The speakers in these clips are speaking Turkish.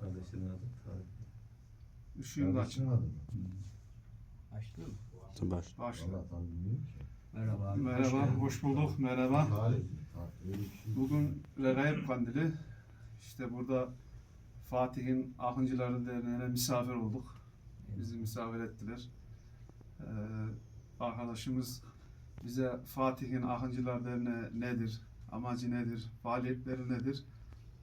Kardeşlerin adı Tarık. Işığın da açık. Kardeşin adı mı? Açtı mı? Baş. Başla. Valla tam bilmiyorum ki. Merhaba. abi, Merhaba, geldin. hoş bulduk. Merhaba. Öyle bir şey. Bugün Regaib Kandili. İşte burada Fatih'in Akıncıları Derneği'ne misafir olduk. Bizi misafir ettiler. Ee, arkadaşımız bize Fatih'in Akıncılar Derneği nedir, amacı nedir, faaliyetleri nedir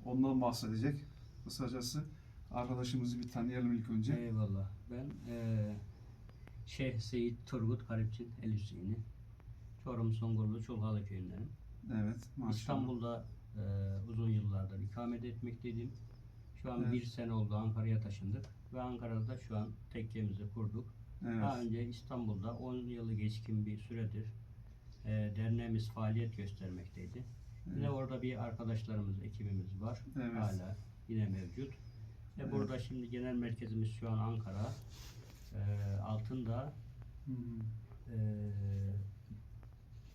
ondan bahsedecek. Kısacası arkadaşımızı bir tanıyalım ilk önce. Eyvallah. Ben eee Şeyh Seyit Turgut Garipçin El Hüseyin'i. Çorum Songurlu Çulhalı köyündenim. Evet, maşallah. İstanbul'da eee, uzun yıllardır ikamet etmekteydim. Şu an Evet. bir sene oldu Ankara'ya taşındık. Ve Ankara'da şu an tekkemizi kurduk. Daha Evet, önce İstanbul'da 10 yılı geçkin bir süredir eee derneğimiz faaliyet göstermekteydi. Yine Evet. orada bir arkadaşlarımız, ekibimiz var. Evet. Hala yine mevcut. Ve Evet. burada şimdi genel merkezimiz şu an Ankara. Ee, altında Hmm, ee,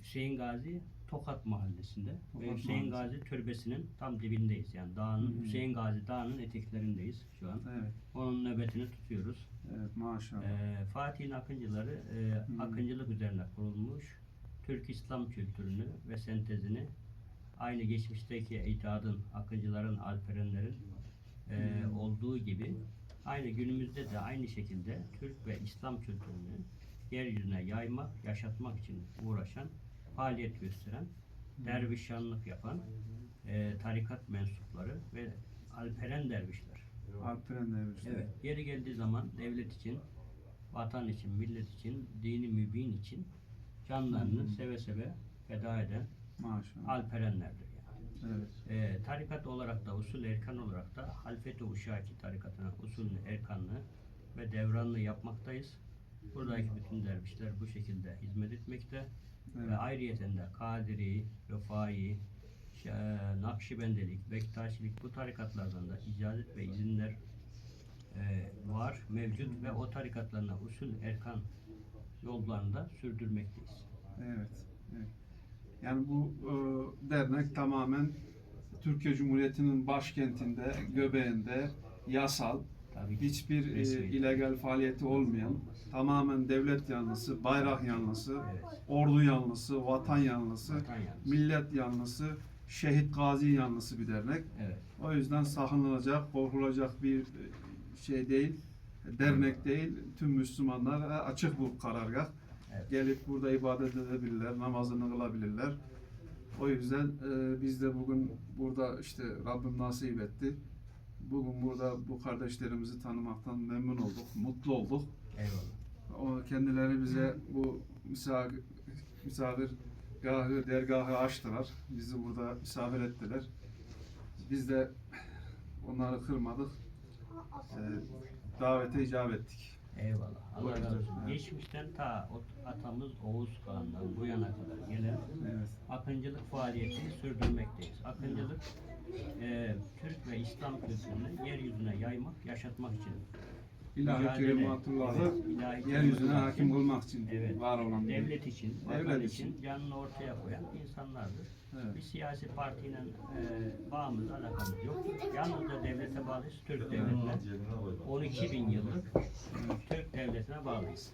Hüseyin Gazi Tokat mahallesinde Tokat ve Hüseyin Mahallesi. Gazi türbesinin tam dibindeyiz. Yani dağın Hmm. Hüseyin Gazi dağının eteklerindeyiz şu an. Evet, Onun nöbetini tutuyoruz. evet maşallah. Ee, Fatih'in Akıncıları e, Hmm. akıncılık üzerine kurulmuş Türk İslam kültürünü ve sentezini aynı geçmişteki icadın, akıncıların, alperenlerin e, olduğu gibi aynı günümüzde de aynı şekilde Türk ve İslam kültürünü yeryüzüne yaymak, yaşatmak için uğraşan, faaliyet gösteren, dervişanlık yapan e, tarikat mensupları ve alperen dervişler. Alperen Dervişler. Evet. Yeri geldiği zaman devlet için, vatan için, millet için, dini mübin için canlarını Hmm. seve seve feda eden Maşallah. alperenlerdir yani. Evet. Ee, tarikat olarak da, usul erkan olarak da Halfeti Uşaki tarikatına usulünü, erkanlı ve devranlı yapmaktayız. Buradaki bütün dervişler bu şekilde hizmet etmekte. Evet. Ve ayrıyeten de Kadiri, Rıfai, Nakşibendelik, Bektaşilik bu tarikatlardan da icazet ve izinler e, var, mevcut ve o tarikatlarına usul erkan yollarında sürdürmekteyiz. Evet. evet. Yani bu e, dernek tamamen Türkiye Cumhuriyeti'nin başkentinde, göbeğinde yasal, hiçbir e, illegal faaliyeti olmayan, tamamen devlet yanlısı, bayrak yanlısı, ordu yanlısı, vatan yanlısı, millet yanlısı, şehit gazi yanlısı bir dernek. O yüzden sakınılacak, korkulacak bir e, şey değil, dernek değil. Tüm Müslümanlara açık bu karargah. Evet. Gelip burada ibadet edebilirler, namazını kılabilirler. O yüzden e, biz de bugün burada işte Rabbim nasip etti. Bugün burada bu kardeşlerimizi tanımaktan memnun olduk, mutlu olduk. Eyvallah. O kendileri bize bu misafir, misafir gahı, dergahı açtılar. Bizi burada misafir ettiler. Biz de onları kırmadık. E, davete icap ettik. Eyvallah. Allah razı olsun. Geçmişten ta atamız Oğuz Kağan'dan bu yana kadar gelen Evet. akıncılık faaliyetini sürdürmekteyiz. Akıncılık e, Türk ve İslam kültürünü yeryüzüne yaymak, yaşatmak için. İlahi ilahi yeryüzüne hakim kılmak için Evet. var olan bir Devlet için, vatan Devlet için, canını ortaya koyan insanlardır. Evet. Bir siyasi partiyle e, bağımız, alakamız yok. Yalnızca devlete bağlıyız, Türk devletine. 12 bin yıllık Türk devletine bağlıyız.